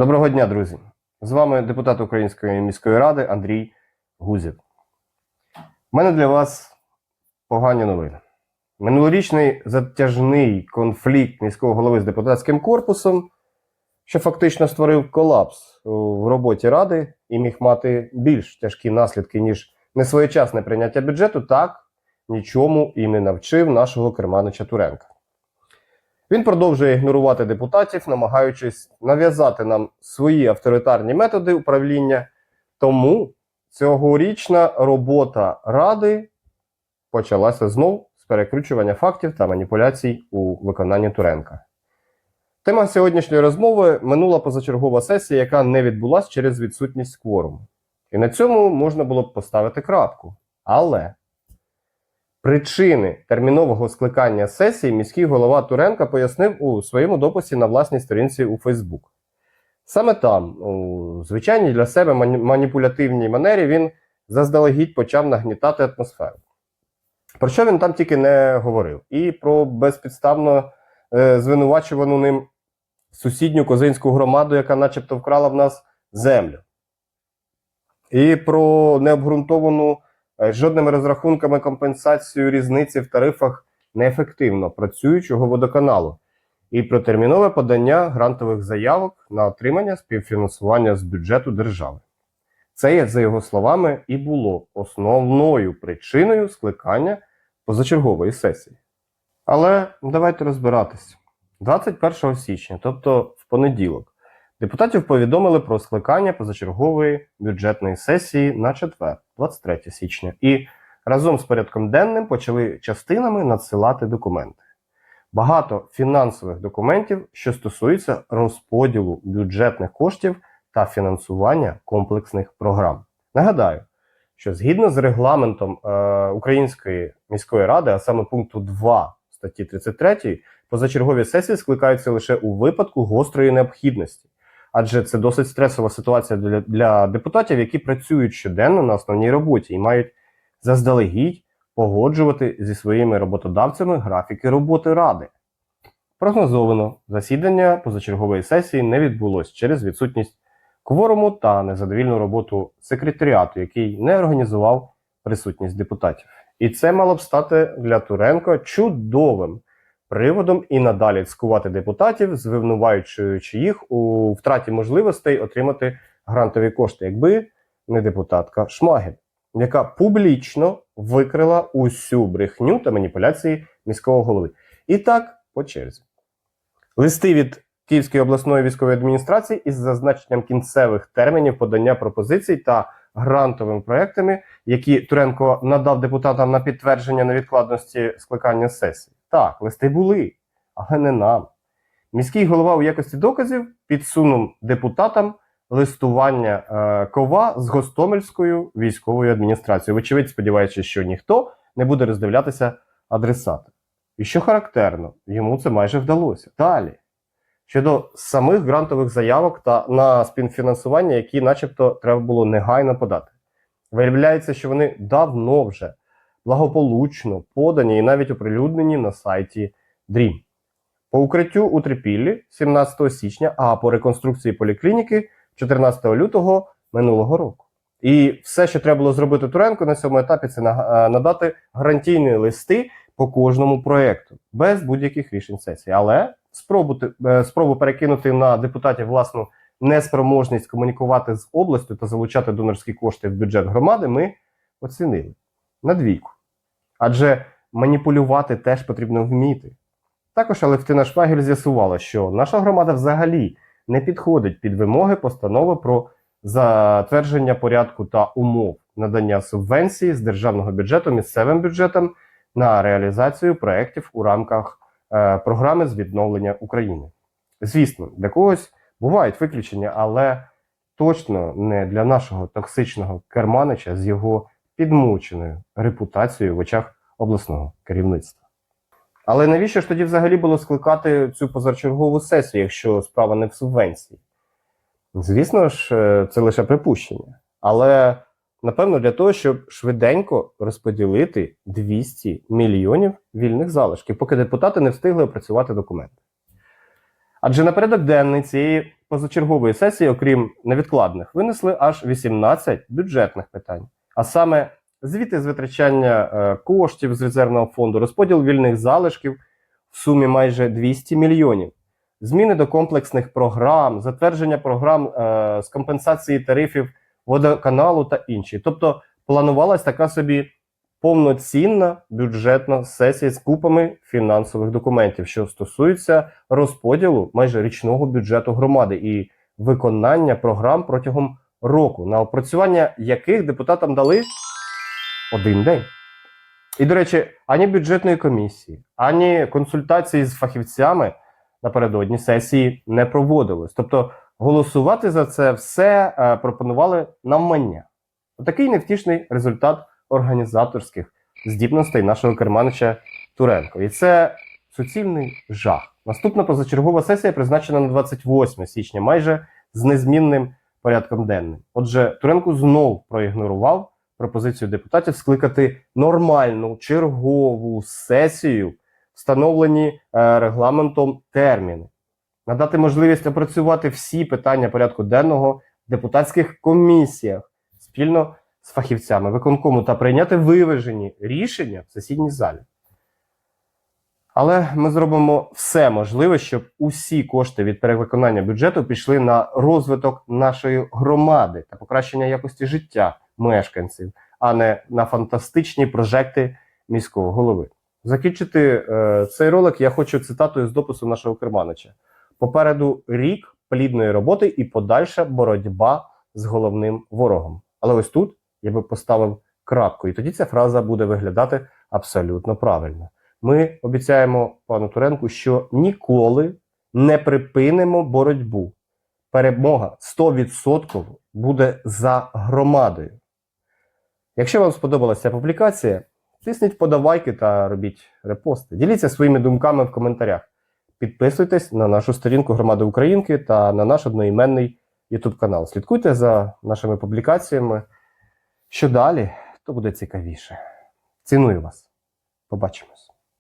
Доброго дня, друзі! З вами депутат Української міської ради Андрій Гузів. У мене для вас погані новини. Минулорічний затяжний конфлікт міського голови з депутатським корпусом, що фактично створив колапс в роботі ради і міг мати більш тяжкі наслідки, ніж несвоєчасне прийняття бюджету, так нічому і не навчив нашого Керманича Туренка. Він продовжує ігнорувати депутатів, намагаючись нав'язати нам свої авторитарні методи управління. Тому цьогорічна робота ради почалася знов з перекручування фактів та маніпуляцій у виконанні Туренка. Тема сьогоднішньої розмови минула позачергова сесія, яка не відбулася через відсутність кворуму. І на цьому можна було б поставити крапку. Але Причини термінового скликання сесії міський голова Туренка пояснив у своєму дописі на власній сторінці у Фейсбук. Саме там, у звичайній для себе маніпулятивній манері, він заздалегідь почав нагнітати атмосферу. Про що він там тільки не говорив? І про безпідставно е, звинувачувану ним сусідню козинську громаду, яка начебто вкрала в нас землю. І про необґрунтовану жодними розрахунками компенсацію різниці в тарифах неефективно працюючого водоканалу, і про термінове подання грантових заявок на отримання співфінансування з бюджету держави. Це, за його словами, і було основною причиною скликання позачергової сесії. Але давайте розбиратись. 21 січня, тобто в понеділок, депутатів повідомили про скликання позачергової бюджетної сесії на четвер, 23 січня, і разом з порядком денним почали частинами надсилати документи. Багато фінансових документів, що стосуються розподілу бюджетних коштів та фінансування комплексних програм. Нагадаю, що згідно з регламентом е, Української міської ради, а саме пункту 2 статті 33, позачергові сесії скликаються лише у випадку гострої необхідності. Адже це досить стресова ситуація для, для депутатів, які працюють щоденно на основній роботі і мають заздалегідь погоджувати зі своїми роботодавцями графіки роботи ради. Прогнозовано, засідання позачергової сесії не відбулось через відсутність кворуму та незадовільну роботу секретаріату, який не організував присутність депутатів. І це мало б стати для Туренко чудовим приводом і надалі цькувати депутатів, звинувачуючи їх у втраті можливостей отримати грантові кошти, якби не депутатка Шмагель, яка публічно викрила усю брехню та маніпуляції міського голови. І так по черзі. Листи від Київської обласної військової адміністрації із зазначенням кінцевих термінів подання пропозицій та грантовими проектами, які Туренко надав депутатам на підтвердження невідкладності скликання сесії. Так, листи були, але не нам. Міський голова у якості доказів підсунув депутатам листування е, кова з Гостомельською військовою адміністрацією. Вочевидь, сподіваючись, що ніхто не буде роздивлятися адресати. І що характерно, йому це майже вдалося. Далі. Щодо самих грантових заявок та на співфінансування, які начебто треба було негайно подати. Виявляється, що вони давно вже благополучно подані і навіть оприлюднені на сайті DREAM. По укриттю у Трипіллі 17 січня, а по реконструкції поліклініки 14 лютого минулого року. І все, що треба було зробити Туренко на цьому етапі, це е, надати гарантійні листи по кожному проєкту без будь-яких рішень сесії. Але спробу, е, спробу перекинути на депутатів власну неспроможність комунікувати з областю та залучати донорські кошти в бюджет громади, ми оцінили на двійку. Адже маніпулювати теж потрібно вміти. Також Алевтина Шпагель з'ясувала, що наша громада взагалі не підходить під вимоги постанови про затвердження порядку та умов надання субвенції з державного бюджету місцевим бюджетам на реалізацію проєктів у рамках е, програми з відновлення України. Звісно, для когось бувають виключення, але точно не для нашого токсичного керманича з його підмученою репутацією в очах обласного керівництва. Але навіщо ж тоді взагалі було скликати цю позачергову сесію, якщо справа не в субвенції? Звісно ж, е, це лише припущення. Але напевно для того, щоб швиденько розподілити 200 мільйонів вільних залишків, поки депутати не встигли опрацювати документи. Адже на денний цієї позачергової сесії, окрім невідкладних, винесли аж 18 бюджетних питань, а саме звіти з витрачання е, коштів з резервного фонду, розподіл вільних залишків в сумі майже 200 мільйонів, зміни до комплексних програм, затвердження програм е, з компенсації тарифів водоканалу та інші. Тобто планувалась така собі повноцінна бюджетна сесія з купами фінансових документів, що стосується розподілу майже річного бюджету громади і виконання програм протягом року, на опрацювання яких депутатам дали один день. І, до речі, ані бюджетної комісії, ані консультації з фахівцями напередодні сесії не проводилось. Тобто голосувати за це все е, пропонували навмання. Такий невтішний результат організаторських здібностей нашого керманича Туренко. І це суцільний жах. Наступна позачергова сесія призначена на 28 січня, майже з незмінним порядком денним. Отже, Туренко знов проігнорував пропозицію депутатів скликати нормальну чергову сесію, встановлені е, регламентом терміни, надати можливість опрацювати всі питання порядку денного в депутатських комісіях спільно з фахівцями виконкому та прийняти виважені рішення в сесійній залі. Але ми зробимо все можливе, щоб усі кошти від перевиконання бюджету пішли на розвиток нашої громади та покращення якості життя мешканців, а не на фантастичні прожекти міського голови. Закінчити е, цей ролик я хочу цитатою з допису нашого керманича. Попереду рік плідної роботи і подальша боротьба з головним ворогом. Але ось тут я би поставив крапку, і тоді ця фраза буде виглядати абсолютно правильно. Ми обіцяємо пану Туренку, що ніколи не припинимо боротьбу. Перемога 100% буде за громадою. Якщо вам сподобалася публікація, тисніть вподобайки та робіть репости. Діліться своїми думками в коментарях. Підписуйтесь на нашу сторінку Громади Українки та на наш одноіменний YouTube канал. Слідкуйте за нашими публікаціями. Що далі, то буде цікавіше. Ціную вас. Побачимось.